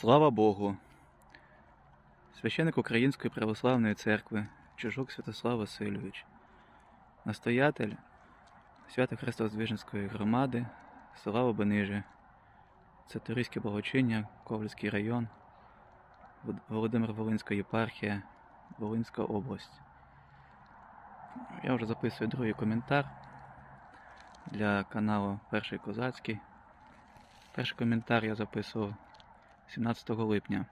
Слава Богу! Священик Української православної церкви Чижук Святослав Васильович, настоятель Свято Христоздвиженської громади села Обениже, це Турійське благочиння, Ковальський район, Володимир Волинська єпархія, Волинська область. Я вже записую другий коментар для каналу Перший Козацький. Перший коментар я записував 17 липня.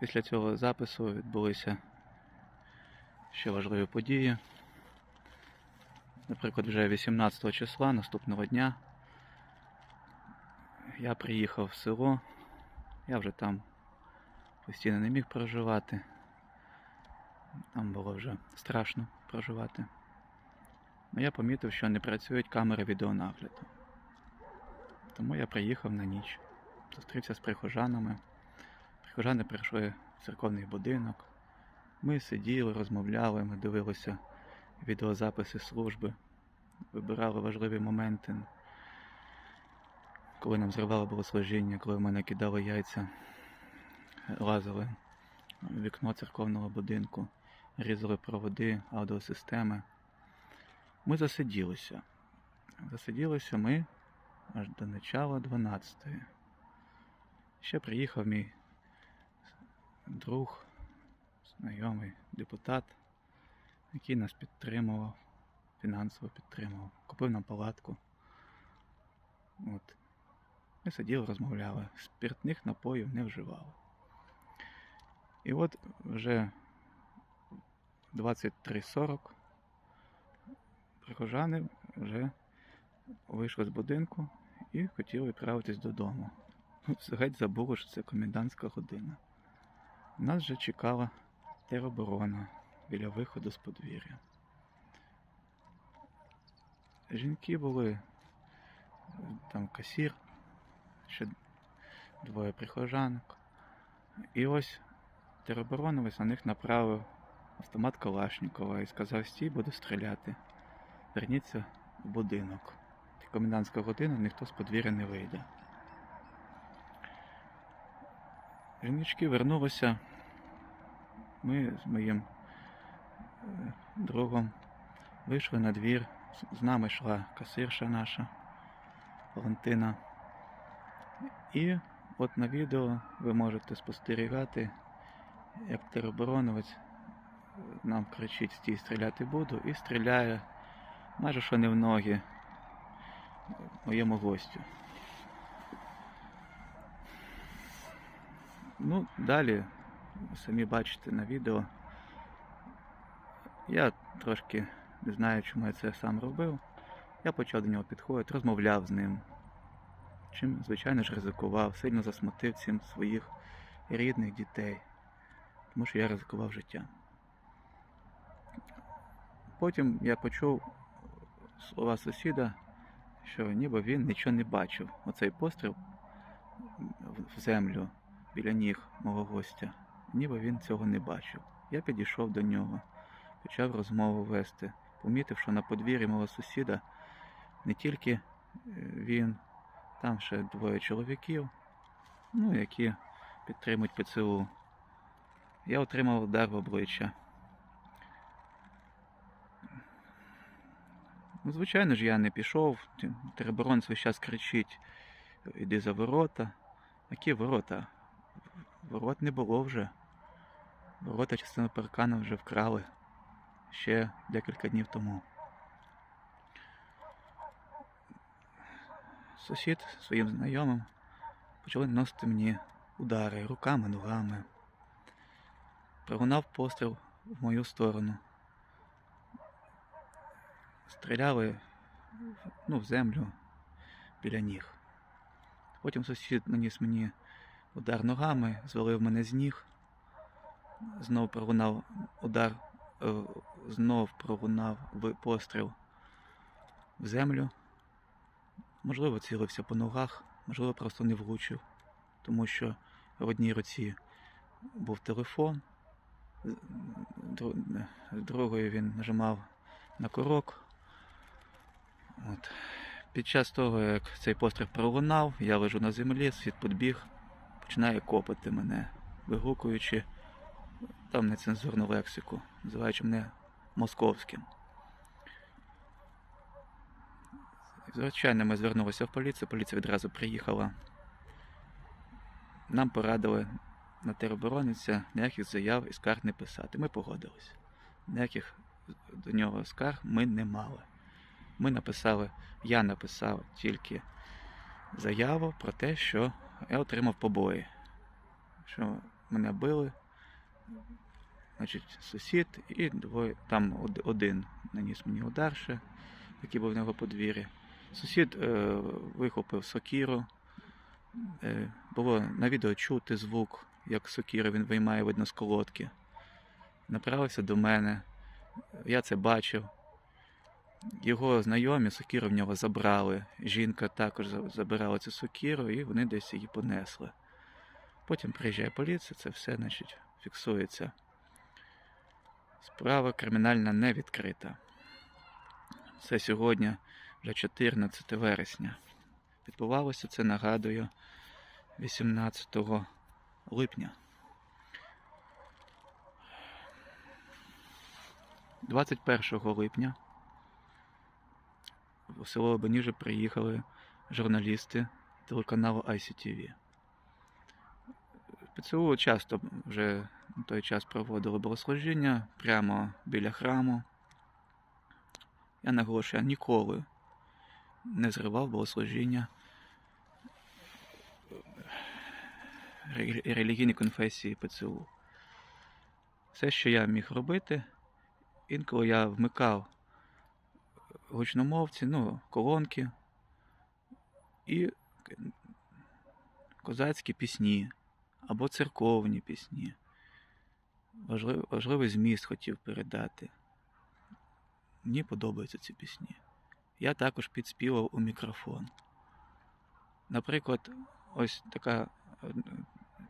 Після цього запису відбулися ще важливі події. Наприклад, вже 18 числа наступного дня я приїхав в село, я вже там постійно не міг проживати. Там було вже страшно проживати. Але я помітив, що не працюють камери відеонагляду. Тому я приїхав на ніч. Зустрівся з прихожанами. Прихожани прийшли в церковний будинок. Ми сиділи, розмовляли, ми дивилися відеозаписи служби, вибирали важливі моменти, коли нам зривало богослужіння, коли в мене кидали яйця, лазили в вікно церковного будинку, різали проводи, аудіосистеми. Ми засиділися. Засиділися ми аж до начала 12-ї. Ще приїхав мій друг, знайомий депутат, який нас підтримував, фінансово підтримував, купив нам палатку. От. Ми сиділи, розмовляли, спиртних напоїв не вживали. І от вже 23.40 прихожани вже вийшли з будинку і хотіли відправитись додому. Ну, Геть забули, що це комендантська година. Нас вже чекала тероборона біля виходу з подвір'я. Жінки були, е, там касір, ще двоє прихожанок. І ось теробороновець на них направив автомат Калашникова і сказав, стій, буду стріляти. Верніться в будинок. Комендантська година, ніхто з подвір'я не вийде. Жіночки вернулися. Ми з моїм е, другом вийшли на двір. З- нами йшла касирша наша Валентина. І от на відео ви можете спостерігати, як теробороновець е, нам кричить стій, стріляти буду, і стріляє майже що не в ноги моєму гостю. Ну, далі, самі бачите на відео. Я трошки не знаю, чому я це сам робив. Я почав до нього підходити, розмовляв з ним. Чим, звичайно ж, ризикував, сильно засмутив цим своїх рідних дітей, тому що я ризикував життям. Потім я почув слова сусіда, що ніби він нічого не бачив. Оцей постріл в землю біля ніг мого гостя, ніби він цього не бачив. Я підійшов до нього, почав розмову вести, помітив, що на подвір'ї мого сусіда не тільки е, він, там ще двоє чоловіків, ну, які підтримують ПЦУ. Я отримав удар в обличчя. Ну, звичайно ж, я не пішов. Тероборонець весь час кричить: іди за ворота. Які ворота? Ворот не було вже. Ворота частину паркана вже вкрали ще декілька днів тому. Сусід своїм знайомим почали наносити мені удари руками, ногами. Пролунав постріл в мою сторону. Стріляли ну, в землю біля ніг. Потім сусід наніс мені удар ногами, звалив мене з ніг. Знов пролунав удар, е, знов пролунав постріл в землю. Можливо, цілився по ногах, можливо, просто не влучив, тому що в одній руці був телефон, з- дру- з другої він нажимав на курок. От. Під час того, як цей постріл пролунав, я лежу на землі, світ підбіг, починає копати мене, вигукуючи там нецензурну лексику, називаючи мене московським. Звичайно, ми звернулися в поліцію, поліція відразу приїхала. Нам порадили на тероборониця ніяких заяв і скарг не писати. Ми погодились. Ніяких до нього скарг ми не мали. Ми написали, я написав тільки заяву про те, що я отримав побої, що мене били, значить, сусід і двоє, там один наніс мені удар ще, який був в нього подвір'ї. Сусід е, вихопив сокіру. Е, було на відео чути звук, як сокіру він виймає, видно, з колодки. Направився до мене. Я це бачив. Його знайомі сокіру в нього забрали. Жінка також забирала цю сокіру, і вони десь її понесли. Потім приїжджає поліція, це все значить, фіксується. Справа кримінальна не відкрита. Це сьогодні вже 14 вересня. Відбувалося це, нагадую, 18 липня. 21 липня в село Лебеніже приїхали журналісти телеканалу ICTV. ПЦУ часто вже на той час проводили богослужіння прямо біля храму. Я наголошую, я ніколи не зривав богослужіння ре- релігійні конфесії ПЦУ. Все, що я міг робити, інколи я вмикав гучномовці, ну, колонки і козацькі пісні або церковні пісні. Важливий, важливий зміст хотів передати. Мені подобаються ці пісні. Я також підспівав у мікрофон. Наприклад, ось така е,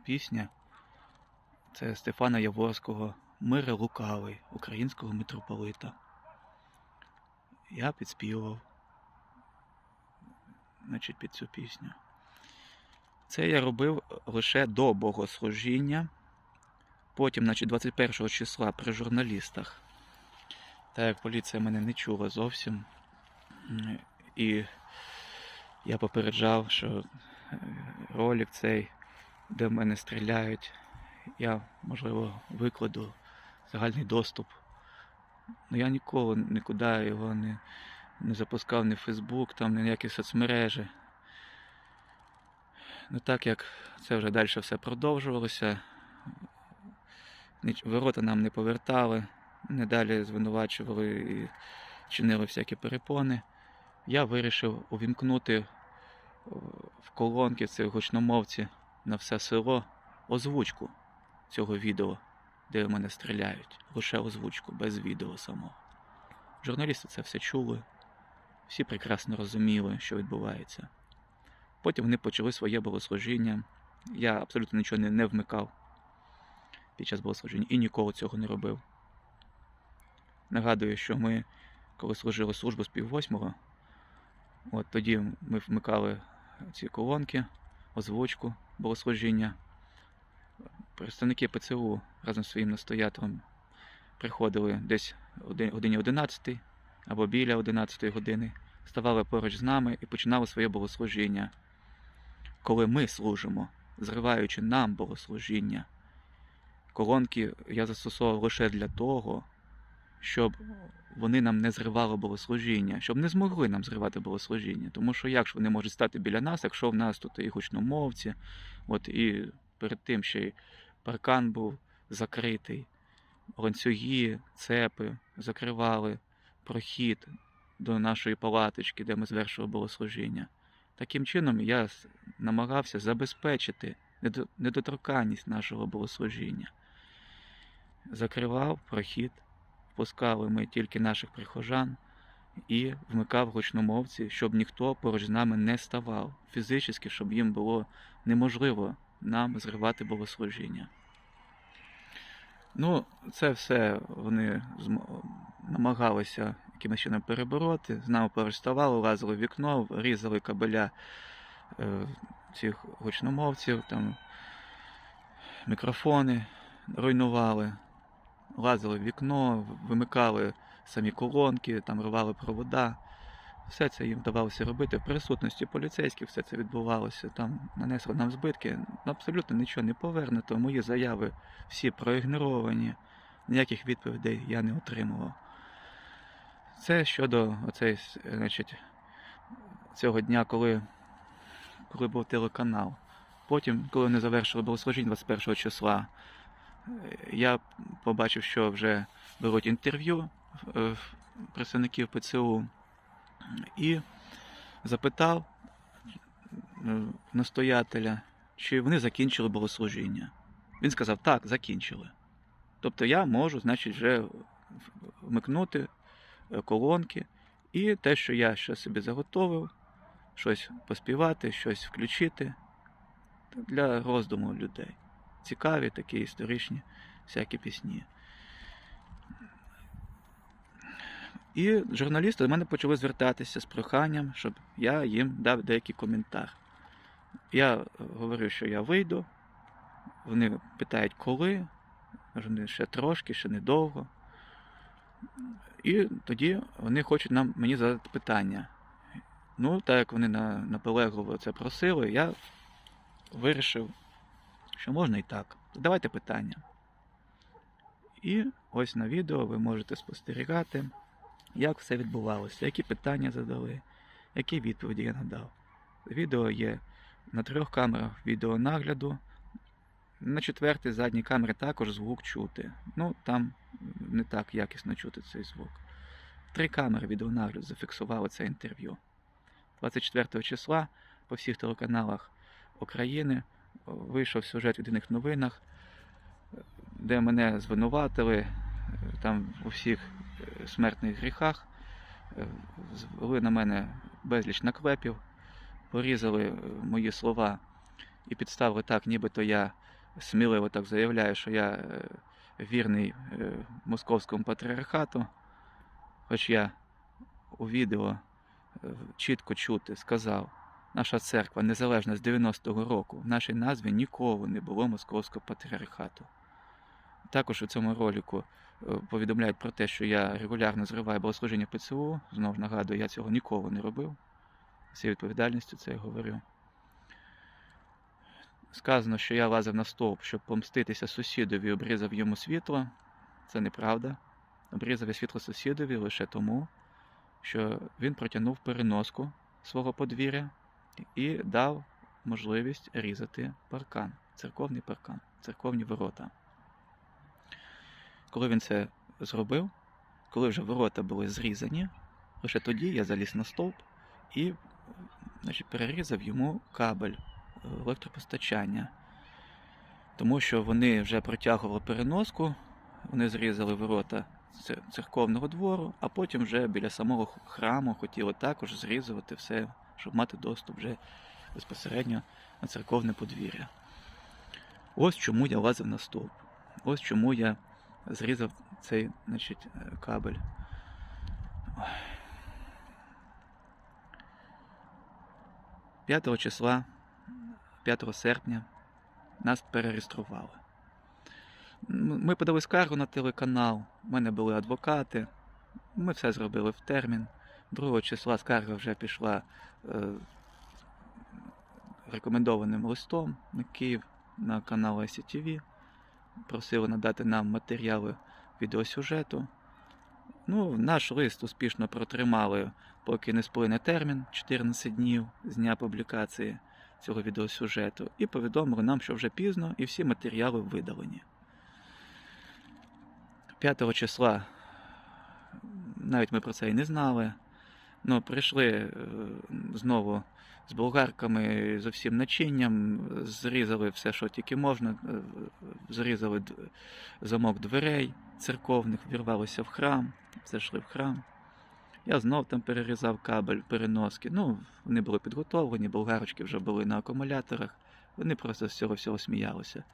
пісня це Стефана Яворського Мире лукавий українського митрополита. Я підспівав значить, під цю пісню. Це я робив лише до богослужіння. Потім, значить, 21 числа при журналістах. Так як поліція мене не чула зовсім. І я попереджав, що е, ролик цей, де в мене стріляють, я, можливо, викладу загальний доступ. Ну я ніколи нікуди його не, не запускав ні в Фейсбук, там, ні в ніякі соцмережі. Ну так як це вже далі все продовжувалося, ворота нам не повертали, не далі звинувачували і чинили всякі перепони. Я вирішив увімкнути в колонки цих гучномовці на все село озвучку цього відео, де в мене стріляють. Лише озвучку, без відео самого. Журналісти це все чули, всі прекрасно розуміли, що відбувається. Потім вони почали своє богослужіння. Я абсолютно нічого не, не вмикав під час богослужіння і ніколи цього не робив. Нагадую, що ми, коли служили службу з пів восьмого, от тоді ми вмикали ці колонки, озвучку богослужіння. Представники ПЦУ разом з своїм настоятелем приходили десь годині 11 або біля 11 години, ставали поруч з нами і починали своє богослужіння. Коли ми служимо, зриваючи нам богослужіння, колонки я застосовував лише для того, щоб вони нам не зривали богослужіння, щоб не змогли нам зривати богослужіння. Тому що як ж вони можуть стати біля нас, якщо в нас тут і гучномовці, от і перед тим ще й паркан був закритий, ланцюги, цепи закривали прохід до нашої палаточки, де ми звершували богослужіння. Таким чином я намагався забезпечити недоторканність нашого богослужіння. Закривав прохід, впускали ми тільки наших прихожан і вмикав гучномовці, щоб ніхто поруч з нами не ставав, фізично, щоб їм було неможливо нам зривати богослужіння. Ну, це все вони намагалися якимось чином перебороти. З нами поруч лазили в вікно, різали кабеля е, цих гучномовців, там, мікрофони руйнували, лазили в вікно, вимикали самі колонки, там рвали провода. Все це їм вдавалося робити в присутності поліцейських, все це відбувалося. Там нанесли нам збитки. Абсолютно нічого не повернуто. Мої заяви всі проігноровані, ніяких відповідей я не отримував. Це щодо оцей, значить, цього дня, коли, коли був телеканал. Потім, коли вони завершили богослужіння 21 числа, я побачив, що вже беруть інтерв'ю е, представників ПЦУ і запитав е, настоятеля, чи вони закінчили богослужіння. Він сказав, так, закінчили. Тобто я можу, значить, вже вмикнути е, колонки і те, що я ще собі заготовив, щось поспівати, щось включити для роздуму людей. Цікаві такі історичні всякі пісні. І журналісти до мене почали звертатися з проханням, щоб я їм дав деякий коментар. Я говорю, що я вийду. Вони питають, коли. Кажу, «Ну, ще трошки, ще недовго. І тоді вони хочуть нам, мені задати питання. Ну, так як вони на, наполегливо це просили, я вирішив, що можна і так. Давайте питання. І ось на відео ви можете спостерігати, як все відбувалося, які питання задали, які відповіді я надав. Відео є на трьох камерах відеонагляду. На четвертій задній камері також звук чути. Ну, там не так якісно чути цей звук. Три камери відеонагляду зафіксували це інтерв'ю. 24 числа по всіх телеканалах України вийшов сюжет в єдиних новинах, де мене звинуватили е, там у всіх е, смертних гріхах, е, звели на мене безліч наклепів, порізали е, мої слова і підставили так, нібито я сміливо так заявляю, що я е, вірний е, московському патріархату, хоч я у відео е, чітко чути сказав, наша церква незалежна з 90-го року, в нашій назві ніколи не було московського патріархату. Також у цьому ролику е, повідомляють про те, що я регулярно зриваю богослужіння ПЦУ. Знову ж нагадую, я цього ніколи не робив. З відповідальністю це я говорю. Сказано, що я лазив на стовп, щоб помститися сусідові обрізав йому світло. Це неправда. Обрізав я світло сусідові лише тому, що він протягнув переноску свого подвір'я і дав можливість різати паркан, церковний паркан, церковні ворота. Коли він це зробив, коли вже ворота були зрізані, лише тоді я заліз на стовп і значить, перерізав йому кабель електропостачання. Тому що вони вже протягували переноску, вони зрізали ворота церковного двору, а потім вже біля самого храму хотіли також зрізувати все, щоб мати доступ вже безпосередньо на церковне подвір'я. Ось чому я лазив на стовп. Ось чому я зрізав цей значить, е, кабель. Ой. 5 числа 5 серпня нас перереєстрували. Ми подали скаргу на телеканал, у мене були адвокати, ми все зробили в термін. 2 числа скарга вже пішла е, рекомендованим листом на Київ на канал ICTV. Просили надати нам матеріали відеосюжету. Ну, наш лист успішно протримали, поки не сплине термін 14 днів з дня публікації цього відеосюжету, і повідомили нам, що вже пізно і всі матеріали видалені. 5 числа навіть ми про це і не знали. Ну, прийшли е, знову з болгарками, з усім начинням, зрізали все, що тільки можна, е, зрізали замок дверей церковних, вірвалися в храм, зайшли в храм. Я знов там перерізав кабель переноски. Ну, вони були підготовлені, болгарочки вже були на акумуляторах. Вони просто з цього всього сміялися.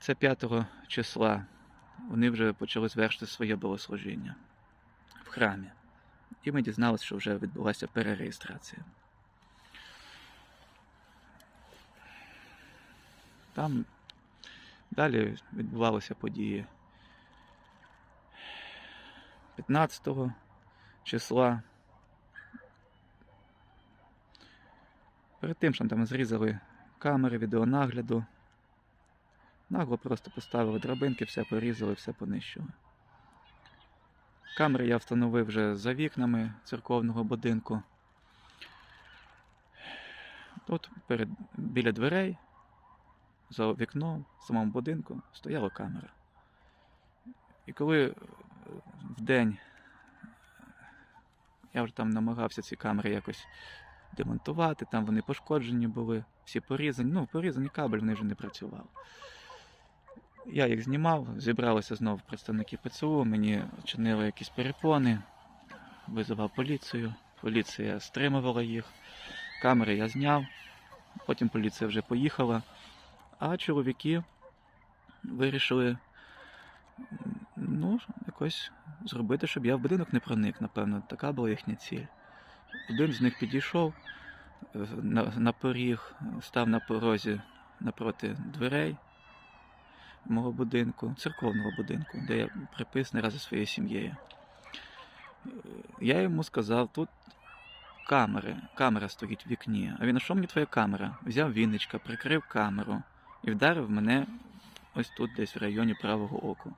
Це 5 числа вони вже почали звершити своє богослужіння. в храмі. І ми дізналися, що вже відбулася перереєстрація. Там далі відбувалися події 15 числа. Перед тим, що там зрізали камери відеонагляду. Нагло просто поставили драбинки, все порізали, все понищили. Камери я встановив вже за вікнами церковного будинку. Тут перед, біля дверей, за вікном, в самому будинку, стояла камера. І коли е, вдень я вже там намагався ці камери якось демонтувати, там вони пошкоджені були, всі порізані. Ну, порізані кабель, вони вже не працювали. Я їх знімав, зібралися знову представники ПЦУ, мені чинили якісь перепони, визивав поліцію, поліція стримувала їх, камери я зняв, потім поліція вже поїхала, а чоловіки вирішили ну, якось зробити, щоб я в будинок не проник, напевно, така була їхня ціль. Один з них підійшов е, на, на поріг, став на порозі напроти дверей мого будинку, церковного будинку, де я приписаний разом зі своєю сім'єю. Я йому сказав, тут камери, камера стоїть в вікні. А він, а що мені твоя камера? Взяв вінничка, прикрив камеру і вдарив мене ось тут, десь в районі правого оку,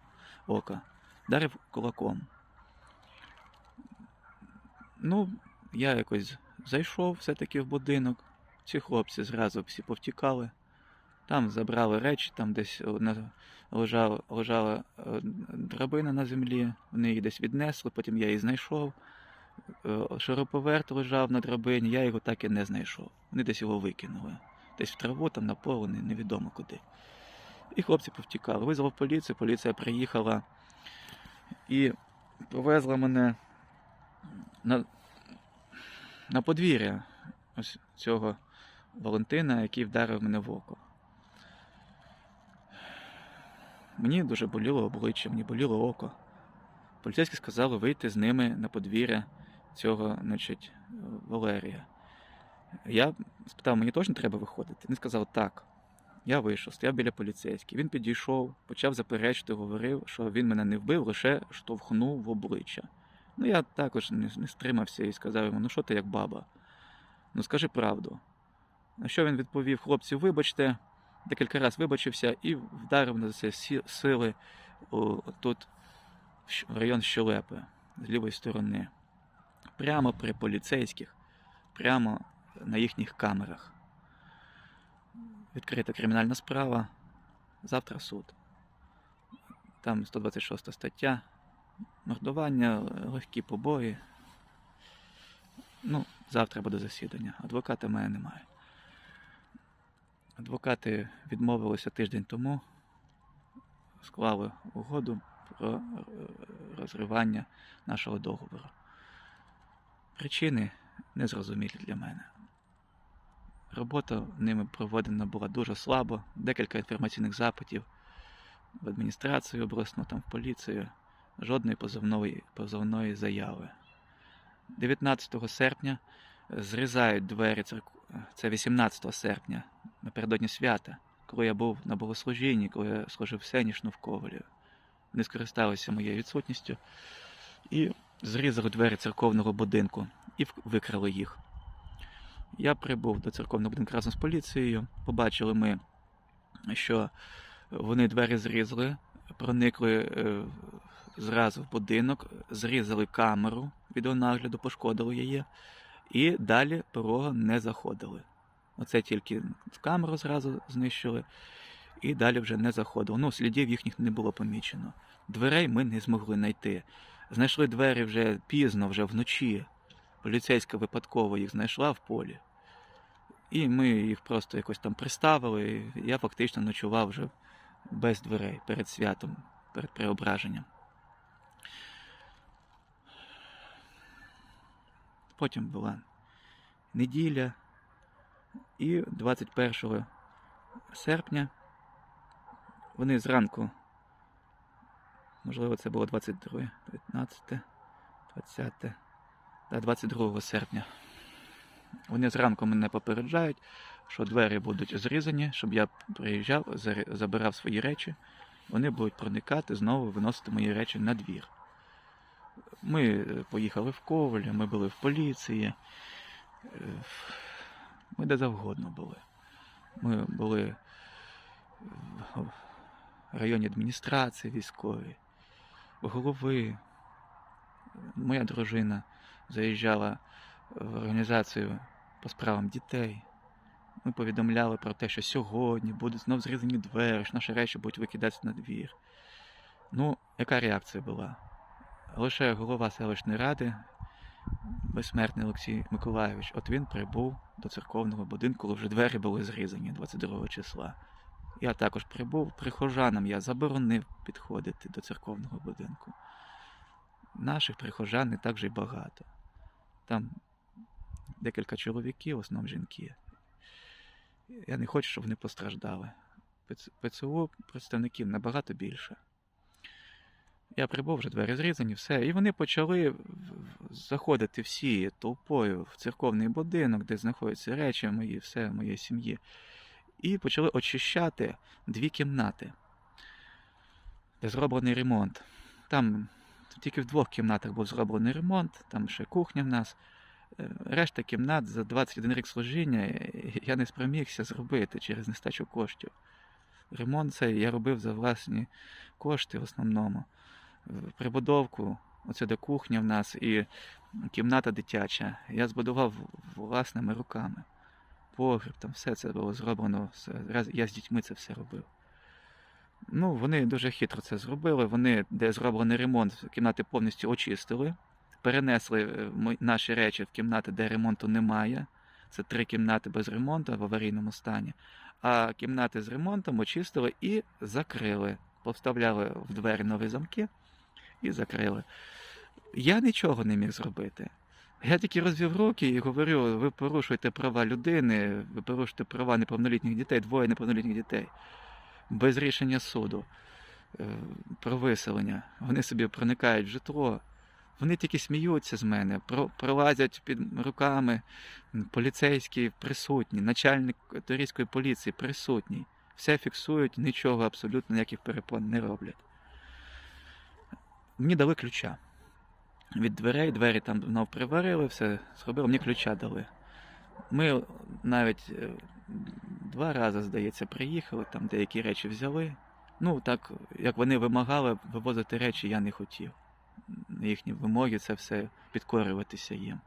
ока. Вдарив кулаком. Ну, я якось зайшов все-таки в будинок. Ці хлопці зразу всі повтікали. Там забрали речі, там десь лежала, лежала е, драбина на землі, вони її десь віднесли, потім я її знайшов. Е, Шуруповерт лежав на драбині, я його так і не знайшов. Вони десь його викинули. Десь в траву, там на поле, не- невідомо куди. І хлопці повтікали. Визвав поліцію, поліція приїхала і повезла мене на, на подвір'я ось цього Валентина, який вдарив мене в око. Мені дуже боліло обличчя, мені боліло око. Поліцейські сказали вийти з ними на подвір'я цього, значить, Валерія. Я спитав, мені точно треба виходити? Він сказав, так. Я вийшов, стояв біля поліцейських. Він підійшов, почав заперечити, говорив, що він мене не вбив, лише штовхнув в обличчя. Ну, я також не, не стримався і сказав йому, ну що ти як баба? Ну скажи правду. На що він відповів, хлопці, вибачте, декілька разів вибачився і вдарив на це сили тут в в район щелепи з лівої сторони. Прямо при поліцейських, прямо на їхніх камерах. Відкрита кримінальна справа. Завтра суд. Там 126 стаття. Мордування, легкі побої. Ну, завтра буде засідання. Адвоката в мене немає. Адвокати відмовилися тиждень тому, склали угоду про е, розривання нашого договору. Причини незрозумілі для мене. Робота ними проведена була дуже слабо, декілька інформаційних запитів в адміністрацію обласну, там в поліцію, жодної позовної, позовної заяви. 19 серпня зрізають двері церкви. Це 18 серпня, напередодні свята, коли я був на богослужінні, коли я служив сенішну в Ковалі. Вони скористалися моєю відсутністю і зрізали двері церковного будинку і викрали їх. Я прибув до церковного будинку разом з поліцією. Побачили ми, що вони двері зрізали, проникли е, зразу в будинок, зрізали камеру відеонагляду, пошкодили її, і далі порога не заходили. Оце тільки камеру зразу знищили, і далі вже не заходили. Ну, слідів їхніх не було помічено. Дверей ми не змогли знайти. Знайшли двері вже пізно, вже вночі. Поліцейська випадково їх знайшла в полі. І ми їх просто якось там приставили. Я фактично ночував вже без дверей перед святом, перед преображенням. Потім була неділя, і 21 серпня вони зранку, можливо, це було 22, 19, 20, да, 22 серпня. Вони зранку мене попереджають, що двері будуть зрізані, щоб я приїжджав, забирав свої речі. Вони будуть проникати знову виносити мої речі на двір. Ми е, поїхали в Коваль, ми були в поліції. е, Ми де завгодно були. Ми були в районі адміністрації військовій, голови. Моя дружина заїжджала в організацію по справам дітей. Ми повідомляли про те, що сьогодні будуть знов зрізані двері, що наші речі будуть викидатися на двір. Ну, яка реакція була? Лише голова селищної ради, безсмертний Олексій Миколайович, от він прибув до церковного будинку, коли вже двері були зрізані 22 числа. Я також прибув, прихожанам я заборонив підходити до церковного будинку. Наших прихожан не так же й багато. Там декілька чоловіків, в основному жінки. Я не хочу, щоб вони постраждали. ПЦ- ПЦУ представників набагато більше. Я прибув, вже двері зрізані, все. І вони почали заходити всі толпою в церковний будинок, де знаходяться речі мої, все моєї сім'ї. І почали очищати дві кімнати, де зроблений ремонт. Там тільки в двох кімнатах був зроблений ремонт, там ще кухня в нас. Е, Решта кімнат за 21 рік служіння е, я не спромігся зробити через нестачу коштів. Ремонт цей я робив за власні кошти в основному. Прибудовку, оце де кухня в нас і кімната дитяча, я збудував власними руками. Погріб, там все це було зроблено. Я з дітьми це все робив. Ну, вони дуже хитро це зробили. Вони, де зроблений ремонт, кімнати повністю очистили, перенесли е, наші речі в кімнати, де ремонту немає. Це три кімнати без ремонту в аварійному стані. А кімнати з ремонтом очистили і закрили. Повставляли в двері нові замки і закрили. Я нічого не міг зробити. Я тільки розвів руки і говорю: ви порушуєте права людини, ви порушуєте права неповнолітніх дітей, двоє неповнолітніх дітей без рішення суду е, про виселення. Вони собі проникають в житло. Вони тільки сміються з мене, пролазять під руками. Поліцейські присутні, начальник турійської поліції присутній. Все фіксують, нічого абсолютно ніяких перепон не роблять. Мені дали ключа від дверей, двері там знов приварили, все зробили, мені ключа дали. Ми навіть е, два рази, здається, приїхали, там деякі речі взяли. Ну, так, як вони вимагали вивозити речі, я не хотів. Їхні вимоги це все підкорюватися їм.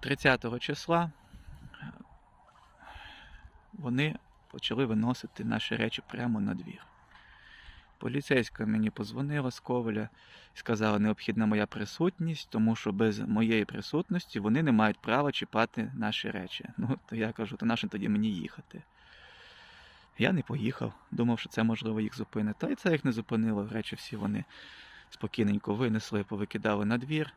30 числа вони почали виносити наші речі прямо на двір. Поліцейська мені позвонила з Коваля і сказала, необхідна моя присутність, тому що без моєї присутності вони не мають права чіпати наші речі. Ну, то я кажу, то наше тоді мені їхати. Я не поїхав, думав, що це можливо їх зупинить. Та й це їх не зупинило. Речі всі вони спокійненько винесли, повикидали на двір.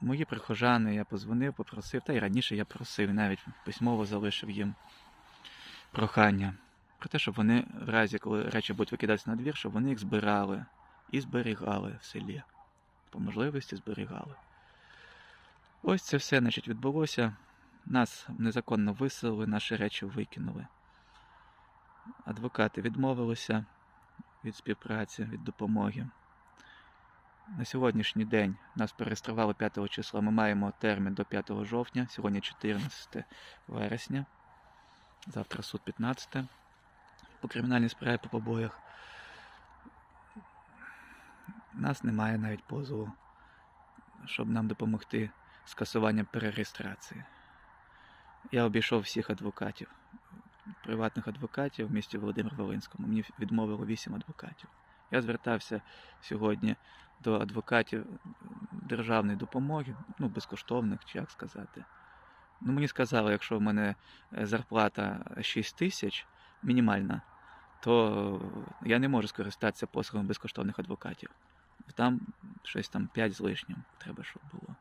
Мої прихожани, я позвонив, попросив, та й раніше я просив, навіть письмово залишив їм прохання про те, щоб вони в разі, коли речі будуть викидатися на двір, щоб вони їх збирали і зберігали в селі. По можливості зберігали. Ось це все значить, відбулося. Нас незаконно виселили, наші речі викинули. Адвокати відмовилися від співпраці, від допомоги. На сьогоднішній день нас перереєстрували 5 числа. Ми маємо термін до 5 жовтня, сьогодні 14 вересня. Завтра суд 15 по кримінальній справі по побоях. Нас немає навіть позову, щоб нам допомогти скасуванням перереєстрації. Я обійшов всіх адвокатів, приватних адвокатів в місті Володимир Волинському. Мені відмовило 8 адвокатів. Я звертався сьогодні до адвокатів державної допомоги, ну, безкоштовних, чи як сказати. Ну, мені сказали, якщо в мене зарплата 6 тисяч мінімальна, то я не можу скористатися послугами безкоштовних адвокатів. Там щось там 5 з лишнім треба, щоб було.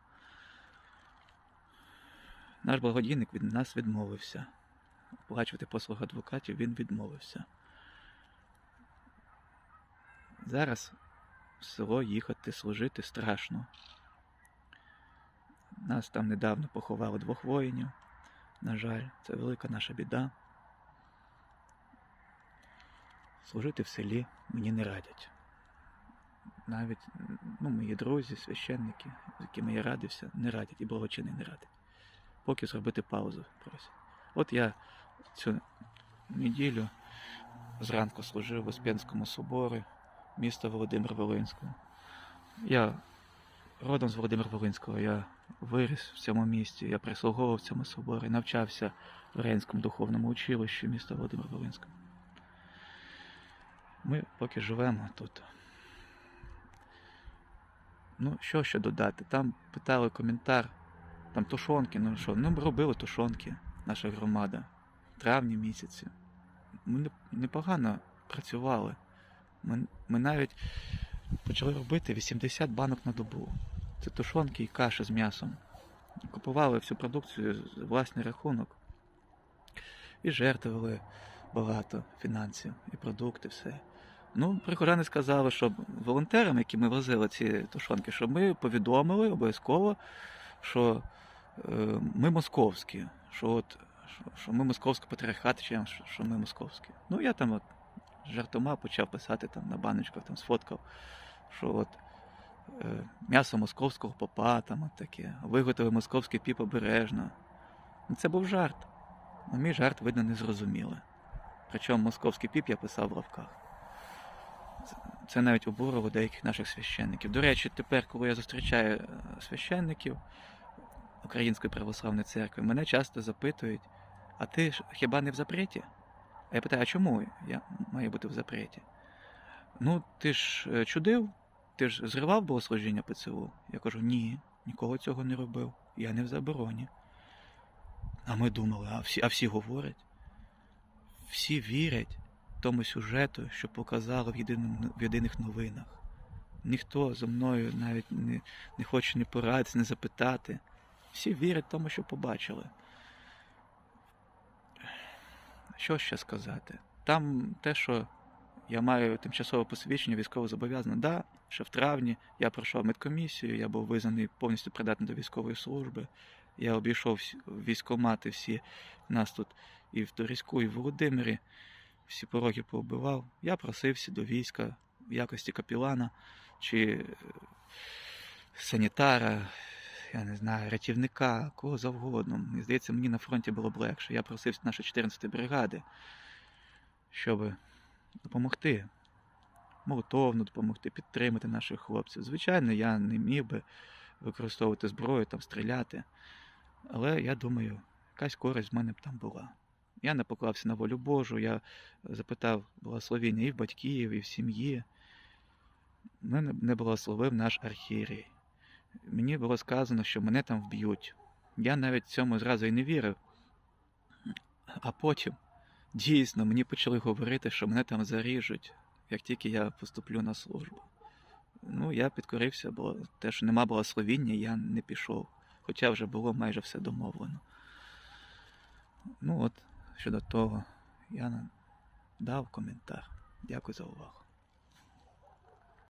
Наш благодійник від нас відмовився. Оплачувати послуги адвокатів він відмовився. Зараз в село їхати служити страшно. Нас там недавно поховали двох воїнів. На жаль, це велика наша біда. Служити в селі мені не радять. Навіть ну, мої друзі, священники, з якими я радився, не радять і благочини не радять. Поки зробити паузу просять. От я цю неділю зранку служив в Успенському соборі міста Володимир Волинського. Я родом з Володимир Волинського, я виріс в цьому місті, я прислуговував в цьому соборі, навчався в Рейнському духовному училищі міста Володимир Волинського. Ми поки живемо тут. Ну, що ще додати? Там питали коментар, там тушонки, ну що, ну ми робили тушонки, наша громада в травні місяці. Ми непогано працювали. Ми, ми навіть почали робити 80 банок на добу. Це тушонки і каша з м'ясом. Купували всю продукцію за власний рахунок. І жертвували багато фінансів і продукти, все. Ну, прихожани сказали, що волонтерам, які ми возили ці тушонки, щоб ми повідомили обов'язково, що е, ми московські, що от що, що ми московська патріархат, чи що, що ми московські. Ну, я там от жартома почав писати там на баночках, там сфоткав, що от е, м'ясо московського попа, там от таке, виготовив московський піп обережно. Ну, це був жарт. Мій жарт, видно, не зрозуміли. Причому московський піп я писав в лавках. Це- навіть обурило деяких наших священників. До речі, тепер, коли я зустрічаю е, священників Української православної церкви, мене часто запитують: а ти ж хіба не в запреті? А я питаю, а чому я маю бути в запреті? Ну, ти ж е, чудив, ти ж зривав богослужіння ПЦУ? Я кажу, ні, нікого цього не робив. Я не в забороні. А ми думали, а всі, а всі говорять, всі вірять тому сюжету, що показали в, єдиним, в єдиних новинах. Ніхто зі мною навіть не, не хоче не порадитися, не запитати. Всі вірять тому, що побачили. Що ще сказати? Там те, що я маю тимчасове посвідчення військовозобов'язане, да, ще в травні я пройшов медкомісію, я був визнаний повністю придатний до військової служби. Я обійшов військкомати всі нас тут і в Торійську, і в Володимирі. Всі пороги поубивав. Я просився до війська в якості капілана чи е, санітара, я не знаю, рятівника, кого завгодно. Мені здається, мені на фронті було б легше. Я просився нашої 14-ї бригади, щоб допомогти, молотовно допомогти, підтримати наших хлопців. Звичайно, я не міг би використовувати зброю, там, стріляти. Але я думаю, якась користь в мене б там була. Я не поклався на волю Божу, я запитав благословення і в батьків, і в сім'ї. Мене не благословив наш архієрей. Мені було сказано, що мене там вб'ють. Я навіть цьому зразу і не вірив. А потім, дійсно, мені почали говорити, що мене там заріжуть, як тільки я поступлю на службу. Ну, я підкорився, бо те, що нема благословіння, я не пішов. Хоча вже було майже все домовлено. Ну от, щодо того, я дав коментар. Дякую за увагу.